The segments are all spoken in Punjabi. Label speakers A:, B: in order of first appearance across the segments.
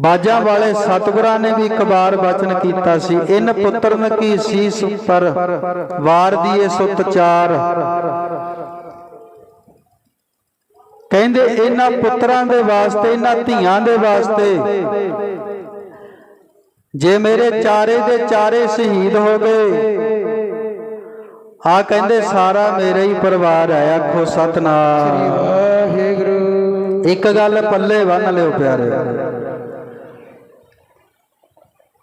A: ਬਾਜਾਂ ਵਾਲੇ ਸਤਿਗੁਰਾਂ ਨੇ ਵੀ ਇੱਕ ਵਾਰ ਬਚਨ ਕੀਤਾ ਸੀ। ਇਨ ਪੁੱਤਰਨ ਕੀ ਸੀਸ ਉੱਪਰ ਵਾਰ ਦੀਏ ਸੁਤ ਚਾਰ। ਕਹਿੰਦੇ ਇਹਨਾਂ ਪੁੱਤਰਾਂ ਦੇ ਵਾਸਤੇ ਇਹਨਾਂ ਧੀਆਂ ਦੇ ਵਾਸਤੇ। ਜੇ ਮੇਰੇ ਚਾਰੇ ਦੇ ਚਾਰੇ ਸ਼ਹੀਦ ਹੋ ਗਏ। ਆ ਕਹਿੰਦੇ ਸਾਰਾ ਮੇਰਾ ਹੀ ਪਰਿਵਾਰ ਹੈ। ਆਖੋ ਸਤਨਾਮ।
B: ਵਾਹਿਗੁਰੂ।
A: ਇੱਕ ਗੱਲ ਪੱਲੇ ਬੰਨ ਲਿਓ ਪਿਆਰੇ।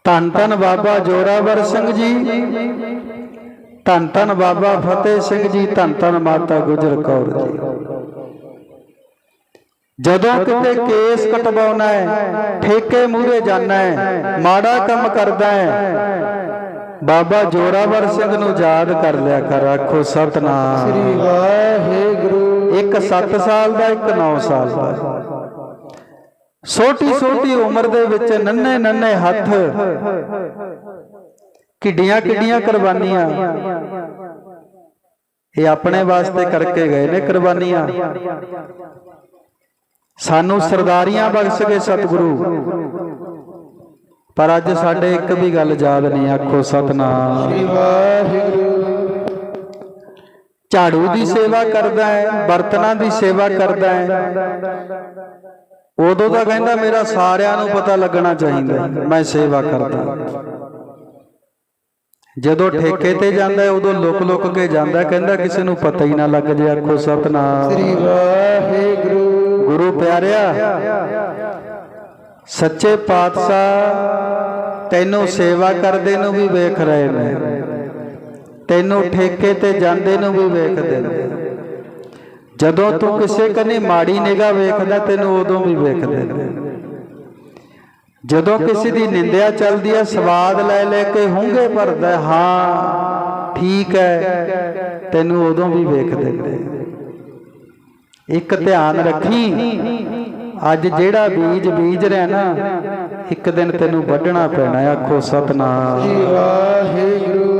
A: ਧੰਨ ਧੰਨ ਬਾਬਾ ਜੋਰਾਵਰ ਸਿੰਘ ਜੀ। ਧੰਨ ਧੰਨ ਬਾਬਾ ਫਤਿਹ ਸਿੰਘ ਜੀ ਧੰਨ ਧੰਨ ਮਾਤਾ ਗੁਜਰ ਕੌਰ ਜੀ। ਜਦੋਂ ਕਿਤੇ ਕੇਸ ਕਟਵਾਉਣਾ ਹੈ ਠੇਕੇ ਮੂਹਰੇ ਜਾਣਾ ਹੈ ਮਾੜਾ ਕੰਮ ਕਰਦਾ ਹੈ ਬਾਬਾ ਜੋਰਾਵਰ ਸਿੰਘ ਨੂੰ ਯਾਦ ਕਰ ਲਿਆ ਕਰ ਆਖੋ ਸਤਨਾਮ।
B: ਸ੍ਰੀ ਵਾਹਿਗੁਰੂ।
A: ਇੱਕ 7 ਸਾਲ ਦਾ ਇੱਕ 9 ਸਾਲ ਦਾ। ਛੋਟੀ ਛੋਟੀ ਉਮਰ ਦੇ ਵਿੱਚ ਨੰਨੇ ਨੰਨੇ ਹੱਥ। ਕਿੱਡੀਆਂ ਕਿੱਡੀਆਂ ਕੁਰਬਾਨੀਆਂ। ਇਹ ਆਪਣੇ ਵਾਸਤੇ ਕਰਕੇ ਗਏ ਨੇ ਕੁਰਬਾਨੀਆਂ। ਸਾਨੂੰ ਸਰਦਾਰੀਆਂ ਬਖਸ਼ ਗਏ ਸਤਿਗੁਰੂ। ਪਰ ਅੱਜ ਸਾਡੇ ਇੱਕ ਵੀ ਗੱਲ ਯਾਦ ਨਹੀਂ ਆਖੋ ਸਤਨਾਮ।
B: ਸ੍ਰੀ ਵਾਹਿਗੁਰੂ।
A: ਝਾੜੂ ਦੀ ਸੇਵਾ ਕਰਦਾ ਹੈ ਬਰਤਨਾਂ ਦੀ ਸੇਵਾ ਕਰਦਾ ਹੈ। ਉਦੋਂ ਤਾਂ ਕਹਿੰਦਾ ਮੇਰਾ ਸਾਰਿਆਂ ਨੂੰ ਪਤਾ ਲੱਗਣਾ ਚਾਹੀਦਾ ਮੈਂ ਸੇਵਾ ਕਰਦਾ ਜਦੋਂ ਠੇਕੇ ਤੇ ਜਾਂਦਾ ਹੈ, ਉਦੋਂ ਲੁਕ ਲੁਕ ਕੇ ਜਾਂਦਾ ਕਹਿੰਦਾ ਕਿਸੇ ਨੂੰ ਪਤਾ ਹੀ ਨਾ ਲੱਗ ਜੇ ਆਖੋ ਸਤਨਾਮ।
B: ਸ੍ਰੀ ਵਾਹਿਗੁਰੂ।
A: ਗੁਰੂ ਪਿਆਰਿਆ ਸੱਚੇ ਪਾਤਸ਼ਾਹ ਤੈਨੂੰ ਸੇਵਾ ਕਰਦੇ ਨੂੰ ਵੀ ਵੇਖ ਰਹੇ ਨੇ। ਤੈਨੂੰ ਠੇਕੇ ਤੇ ਜਾਂਦੇ ਨੂੰ ਵੀ ਵੇਖਦੇ ਨੇ। ਜਦੋਂ ਤੂੰ ਕਿਸੇ ਕਨੇ ਮਾੜੀ ਨਿਗਾਹ ਵੇਖਦਾ, ਤੈਨੂੰ ਉਦੋਂ ਵੀ ਵੇਖਦੇ ਨੇ। ਜਦੋਂ ਕਿਸੇ ਦੀ ਨਿੰਦਿਆ ਚੱਲਦੀ ਹੈ ਸਵਾਦ ਲੈ ਲੈ ਕੇ ਹੁੰਗੇ ਭਰਦਾ ਹਾਂ ਠੀਕ ਹੈ, ਤੈਨੂੰ ਉਦੋਂ ਵੀ ਵੇਖਦੇ ਨੇ। ਇੱਕ ਧਿਆਨ ਰੱਖੀ, ਅੱਜ ਜਿਹੜਾ ਬੀਜ ਬੀਜ ਰਿਹਾ ਨਾ, ਇੱਕ ਦਿਨ ਤੈਨੂੰ ਵੱਢਣਾ ਪੈਣਾ ਆਖੋ ਸਤਨਾਮ।
B: ਸ੍ਰੀ ਵਾਹਿਗੁਰੂ।